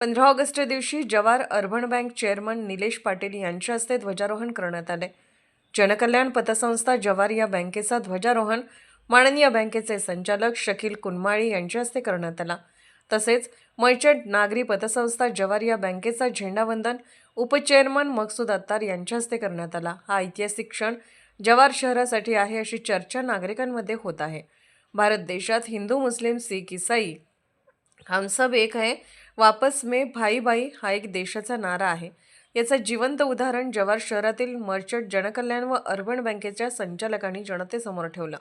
पंधरा ऑगस्ट दिवशी Jawar urban bank chairman Nilesh Patil यांच्या हस्ते ध्वजारोहण करण्यात आले. जनकल्याण पतसंस्था जवार या बँकेचा ध्वजारोहण माननीय बँकेचे संचालक शकील कुनमाळी यांच्या हस्ते करण्यात आला. तसेच मैचट नागरी पतसंस्था जवार या बँकेचा झेंडावंदन उपचेअरमन मकसूद अत्तार यांच्या हस्ते करण्यात आला. हा ऐतिहासिक क्षण जवार शहरासाठी आहे अशी चर्चा नागरिकांमध्ये होत आहे. भारत देशात हिंदू मुस्लिम सिख ईसाई हम सब एक आहे वापस मे भाई भाई हा एक देशाचा नारा आहे. याचं जिवंत उदाहरण जवार शहरातील मर्चंट जनकल्याण व अर्बन बँकेच्या संचालकांनी जनतेसमोर ठेवलं.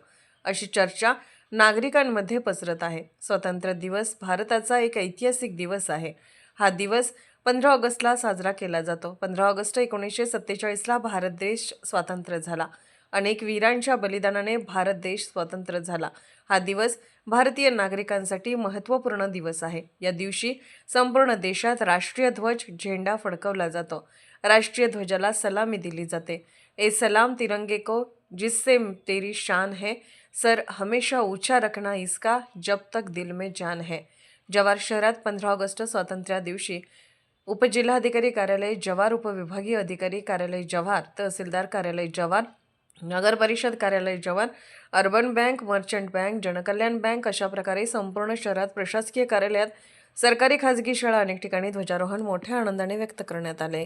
अशी चर्चा नागरिकांमध्ये पसरत आहे. स्वातंत्र्य दिवस भारताचा एक ऐतिहासिक दिवस आहे. हा दिवस पंधरा ऑगस्टला साजरा केला जातो. पंधरा ऑगस्ट एकोणीसशे सत्तेचाळीसला भारत देश स्वातंत्र्य झाला. अनेक वीरांच्या बलिदानाने भारत देश स्वतंत्र झाला. हा दिवस भारतीय नागरिकांसाठी महत्त्वपूर्ण दिवस आहे. या दिवशी संपूर्ण देशात राष्ट्रीय ध्वज झेंडा फडकवला जातो. राष्ट्रीय ध्वजाला सलामी दिली जाते. ए सलाम तिरंगे को जिससे तेरी शान है सर हमेशा ऊंचा रखना इसका जब तक दिल में जान है। जवार शहरात पंधरा ऑगस्ट स्वातंत्र्या दिवशी उपजिल्हाधिकारी कार्यालय जवार उपविभागीय अधिकारी कार्यालय जव्हार तहसीलदार कार्यालय जवार नगर परिषद कार्यालय जवान urban bank merchant bank Jankalyan bank अशा प्रकारे संपूर्ण शहरात प्रशासकीय कार्यालयात सरकारी खाजगी शाळा अनेक ठिकाणी ध्वजारोहण मोठ्या आनंदाने व्यक्त करण्यात आले.